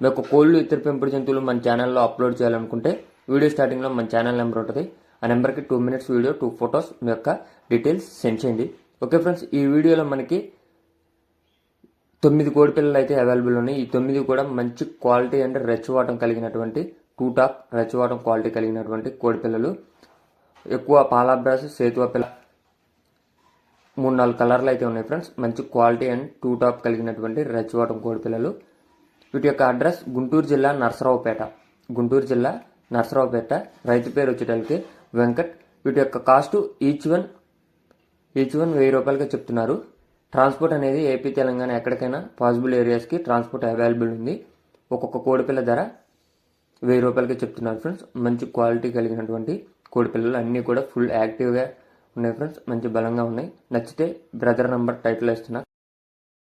మీ యొక్క కోళ్ళు ఇతర పెంపుడు జంతువులు మన ఛానల్లో అప్లోడ్ చేయాలనుకుంటే వీడియో స్టార్టింగ్లో మన ఛానల్ నెంబర్ ఉంటుంది. ఆ నెంబర్కి two minutes video two photos మీ యొక్క డీటెయిల్స్ సెండ్ చేయండి. ఓకే ఫ్రెండ్స్ ఈ వీడియోలో మనకి తొమ్మిది కోడి పిల్లలు అయితే అవైలబుల్ ఉన్నాయి. ఈ తొమ్మిది కూడా మంచి క్వాలిటీ అంటే రెచ్చవాటం కలిగినటువంటి టూ టాప్ రెచ్చవాటం క్వాలిటీ కలిగినటువంటి కోడి పిల్లలు. ఎక్కువ పాలాబ్రాస్ సేతువ పిల్ల మూడు నాలుగు కలర్లు అయితే ఉన్నాయి ఫ్రెండ్స్. మంచి క్వాలిటీ అండ్ టూ టాప్ కలిగినటువంటి రెచ్చవాటం కోడి పిల్లలు. వీటి యొక్క అడ్రస్ గుంటూరు జిల్లా నరసరావుపేట. గుంటూరు జిల్లా నరసరావుపేట. రైతు పేరు వచ్చేటప్పటికి వెంకట్. వీటి యొక్క cost each one each one వెయ్యి రూపాయలకి చెప్తున్నారు. ట్రాన్స్పోర్ట్ అనేది ఏపీ తెలంగాణ ఎక్కడికైనా పాసిబుల్ ఏరియాస్కి ట్రాన్స్పోర్ట్ అవైలబుల్ ఉంది. ఒక్కొక్క కోడిపిల్ల ధర వెయ్యి రూపాయలకి చెప్తున్నారు ఫ్రెండ్స్. మంచి క్వాలిటీ కలిగినటువంటి కోడిపిల్లలు అన్నీ కూడా ఫుల్ యాక్టివ్గా ఉన్నాయి ఫ్రెండ్స్. మంచి బలంగా ఉన్నాయి. నచ్చితే బ్రదర్ నంబర్ టైటిల్ ఇస్తున్నా